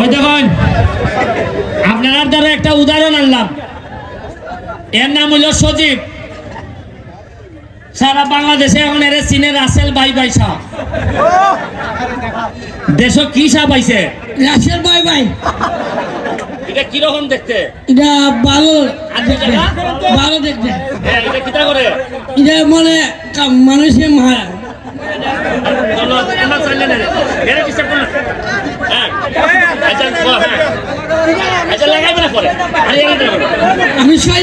ওই দেখুন আপনার দ্বারা একটা উদাহরণ আনলাম। এর নাম হইল সজীব। সারা বাংলাদেশে এখন এর চীনের রাসেল বাই বাই সাহ। দেশ কি সাহ পাইছে? রাশের ভাই ভাই। এটা কীরকম দেখতে? এটা ভালো ভালো দেখতে। হ্যাঁ, এটা করে? এটা মানে মানুষের মারা চলো, আমরা চাইলে না। এরা disturb করো না। হ্যাঁ। আচ্ছা, বলো, হ্যাঁ। আচ্ছা, লাগাইবে না পরে। আরে, এরা লাগাইবে না। আমি ছয়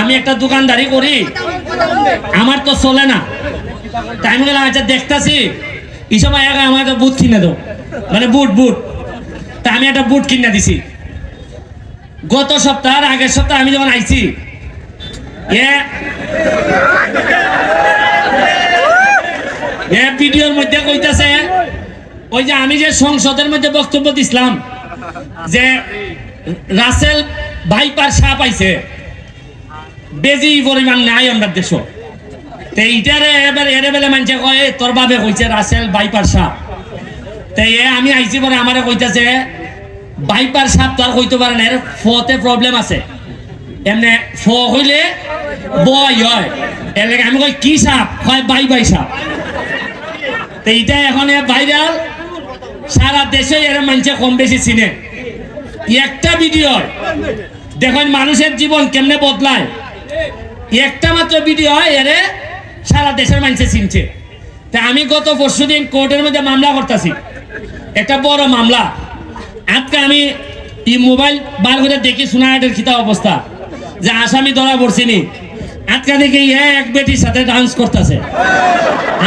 আমি একটা দোকানদারি করি। আমার তো চলে না। তাই আমি বললাম আচ্ছা দেখতাছি, এই সময় আগে আমার একটা বুট কিনে দাও। মানে বুট বুট তা আমি একটা বুট কিনে দিছি। গত সপ্তাহ, আগের সপ্তাহ আমি যখন আইছি ভিডিওর মধ্যে কইতাছে, ওই যে আমি যে সংসদের মধ্যে বক্তব্য দিছিলাম, যে রাসেল ভাইপার সাপ আইছে বেজি পরিমাণ নাই আমরা দেশ তে এবার এরে বেলে মানছে কয় "এ, তোর বাবে কইছে রাসেল ভাইপার সাপ। তে এ আমি আইছি পরে আমারে কইতাছে ভাইপার সাপ তো আর কইতে পারে না এর ফতে প্রবলেম আছে। এমনি ফ হইলে বয় হয়। এর আমি কই কি সাপ? হয় বাই বাই সাপ। তো এটা এখন ভাইরাল সারা দেশে এর মানুষে কম বেশি চিনে। একটা ভিডিও দেখুন মানুষের জীবন কেমনে বদলায়। একটা মাত্র ভিডিও এরে সারা দেশের মানুষে চিনছে। তা আমি গত পরশু দিন কোর্টের মধ্যে মামলা করতেছি। একটা বড় মামলা। আজকে আমি এই মোবাইল বার করে দেখি সোনাহাটের খিতা অবস্থা। যে আসামি ধরা পড়ছিনি। আজকে দেখি এ এক বেটির সাথে ডান্স করতেছে।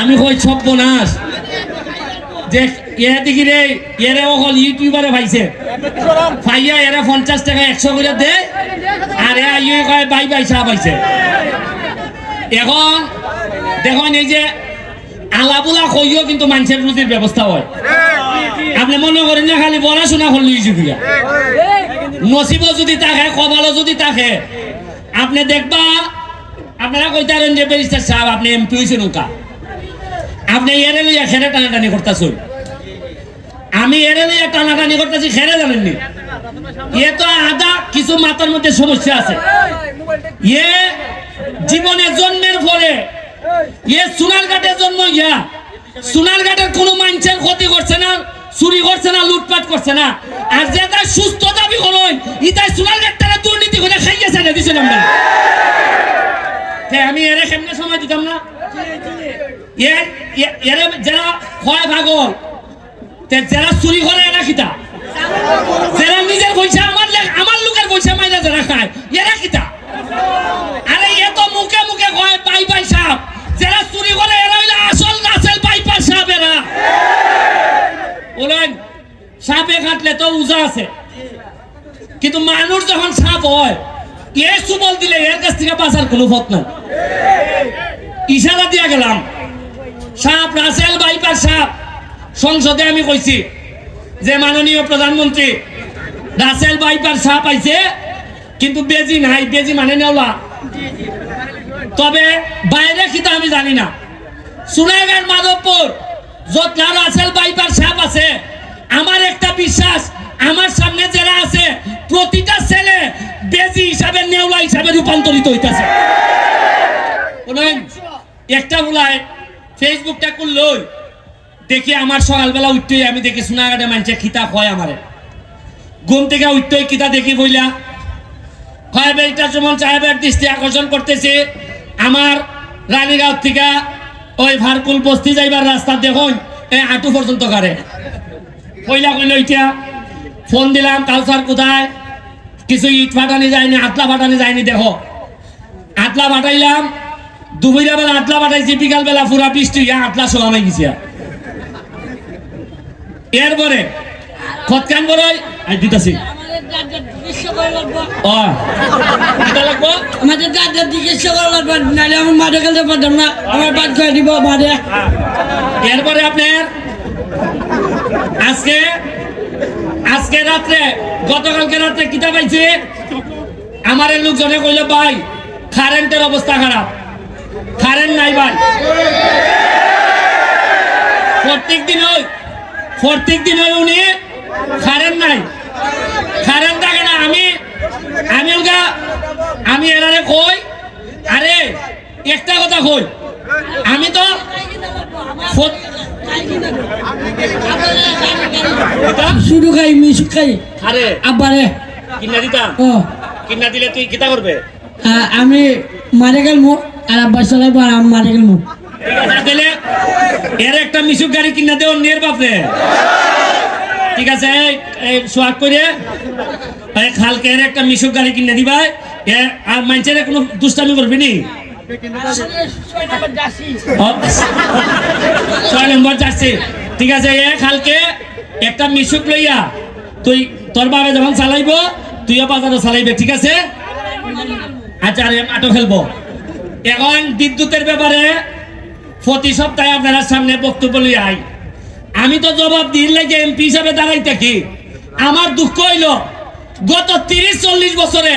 আমি কই সব নাশ যে এ দেখি রে এরে অকল ইউটিউবারে পাইছে পাইয়া এরা পঞ্চাশ টাকা একশো করে দে, আর এ ইয়ে কয়, বাই বাই চা পাইছে। এখন দেখুন এই যে আলাবুলা কইও কিন্তু মানুষের রুজির ব্যবস্থা হয়। আপনি মনে করেন না, খালি পড়াশোনা করলে যুগিয়া নসিব যদি থাকে, কপালও যদি থাকে, আপনি দেখবা, আপনারা কইতারেন যে ব্যারিস্টার সাহেব, আপনি এমপি হয়েছেন নৌকা আপনি এরে লইয়া খেরে টানাটানি করতেছেন। আমি এরে লইয়া টানাটানি করতেছি খেরে জানেননি? এ তো আদা কিছু মাথার মধ্যে সমস্যা আছে। এ জীবনে জন্মের পরে, এ সোনারঘাটে জন্ম ইয়া। সোনার ঘাটের কোনো মানুষের ক্ষতি করছে না, চুরি করছে না, লুটপাট করছে না। আর যে তার সুস্থ দাবি হলই ইতাই সোনারঘাট তারা দুর্নীতি করে খাইয়েছে না দিছেন আমরা আমি এরে কেমনে সময় দিতাম না? এরে যারা হয় ভাগল তে যারা চুরি করে এরা কিতা? যারা নিজের পয়সা আমার আমার লোকের পয়সা মাইনা যারা খায়, এরা কিতা? আরে এ তো মুখে মুখে কয়, পাই পাই সাপ। যারা চুরি করে এরা হইলে আসল নাচেল পাই পাই সাপ এরা। বলেন, সাপে কাটলে তো উজা আছে। কিন্তু মানুষ যখন সাপ হয় এ সুবল দিলে এর কাছ থেকে বাঁচার কোনো পথ নাই। ইশারা দিয়া গেলাম, সাপ রাসেল বাইপার সাপ। সংসদে আমি কইছি যে মাননীয় প্রধানমন্ত্রী রাসেল বাইপার সাপ আইছে কিন্তু বেজি নাই, বেজি মানে নেওলা তবে বাইরে কিতা আমি জানি না। সুনাইঘাট মাধবপুর, যত রাসেল বাইপার সাপ আছে, আমার একটা বিশ্বাস, আমার সামনে যারা আছে, প্রতিটা ছেলে বেজি হিসাবে, নেওলা হিসাবে রূপান্তরিত হইতাছে। একটা বলায় ফেসবুকটা করলই দেখি আমার সকালবেলা উঠতেই আমি দেখি সোনাঘাটে মানুষে খিতা হয় আমারে। ঘুম থেকে উঠতেই কিতা দেখি বইলা। হয় বেটা যেমন সাহেবের দৃষ্টি আকর্ষণ করতেছে, আমার রানীগাঁও থেকে ওই ভারকুল বস্তি যাইবার রাস্তা দেখুন এই আটু পর্যন্ত কারে। কইলা কইল, ইটা ফোন দিলাম কাউসার কোথায়? কিছু ইট ফাটানি যায়নি আটলা ফাটানি যায়নি, দেখো। আতলা ফাটাইলাম দুপুরা বেলা আতলা ফাটাইছি বিকাল বেলা পুরা বৃষ্টি আটলা সবাই গেছি। এরপরে বড়ই আজ দিতাছি। আমাদের করা লাগবো। ও কিতা লাগবো? আমাদের দাদার জিজ্ঞাসা করা লাগবে নাহলে আমার মাঠে খেলতে পারতাম না আমার বাদ করে দিব মাঠে। এরপরে আপনার আজকে আজকে রাত্রে গতকালকে রাত্রে কিতা পাইছি আমার লোকজনে কইল ভাই কারেন্টের অবস্থা খারাপ। কারেন্ট নাই ভাই। প্রত্যেক দিন ওই প্রত্যেক দিন উনি কারেন্ট নাই। কারেন্ট থাকে না আমি আমি ওগা আমি এরারে কই আরে একটা কথা কই আমি তো? শুরু খাই মিশু খাই। আরে আব্বারে। কিনা দিতাম কিনা দিলে তুই কিতা করবে? আমি মারে গেল গেলমু আর আব্বা চালাইবো আর আমি মারে ঠিক আছে তাহলে এর একটা মিশুক গাড়ি কিনা দেও নিয়ে বাপরে। ঠিক আছে, এই- সোয়াগ করে খালকে এর একটা মিশুক গাড়ি কিনে দিবা, এ, আর মানুষের কোনো দুষ্টামি করবি নি? ছয় নম্বর যাচ্ছে। ঠিক আছে, এ, খালকে একটা মিশুক লইয়া তুই তোর বাবে যখন চালাইব, তুইও বাজারও চালাইবে, ঠিক আছে? আচ্ছা আর আটো খেলব এখন বিদ্যুতের ব্যাপারে প্রতি সপ্তাহে আপনারা সামনে বক্তব্য লিয়ে আই। আমি তো জবাব দিন লাগে এমপি হিসাবে দাঁড়াই থাকি। আমার দুঃখ হইল, গত তিরিশ চল্লিশ বছরে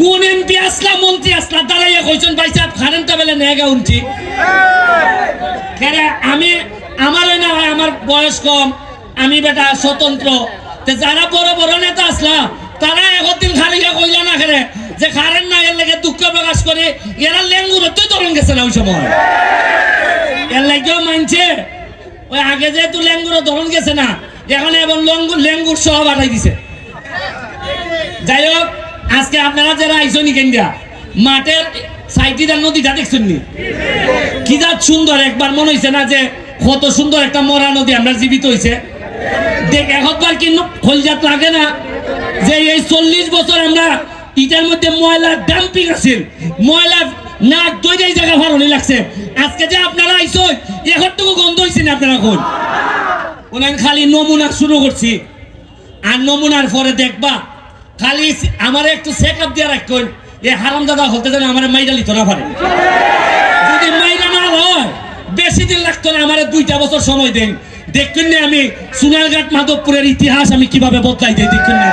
কোন এমপি আসলা, মন্ত্রী আসলা, দাঁড়াইয়া কইছেন, ভাই সাহেব কারেন্টটা বেলে নেগা উঠছি আমি আমার না হয়, আমার বয়স কম, আমি বেটা স্বতন্ত্র। তে যারা বড় বড় নেতা আসলা, তারা একদিন খালি কইলা না খেলে যে কারেন্ট না এর লেগে দুঃখ প্রকাশ করে, এরা লেঙ্গুরতেই তরণ গেছে না ওই সময়। এর লাগেও মানছে। ওই আগে যেহেতু লেঙ্গুর ধরন গেছে না, এখন এবং লঙ্গুর লেঙ্গুর সহ বাড়াই দিছে। যাই হোক, আজকে আপনারা যারা আইসো নি কেন্দ্রা, মাঠের সাইটিটা নদীটা দেখছেন নি? কি যা সুন্দর, একবার মনে হয়েছে না যে কত সুন্দর একটা মরা নদী আমরা জীবিত হয়েছে দেখ, একবার কিন্তু খলজাত লাগে না যে এই চল্লিশ বছর আমরা ইটার মধ্যে ময়লা ডাম্পিং আছিল। ময়লা নাক দই এই জায়গা ভারণি লাগছে। আজকে যে আপনারা আইসো এখনটুকু গন্ধ হয়েছে না আপনারা কোন ওনার খালি নমুনা শুরু করছি। আর নমুনার পরে দেখবা, খালি আমার একটু চেক আপ দিয়ে রাখুন এ হারাম দাদা হতে যেন আমার মাইরা লিত না পারে। যদি মাইরা না হয় বেশি দিন লাগতো না আমার দুইটা বছর সময় দেন। দেখুন না আমি সোনারঘাট মাধবপুরের ইতিহাস আমি কীভাবে বদলাই দিই, দেখুন না।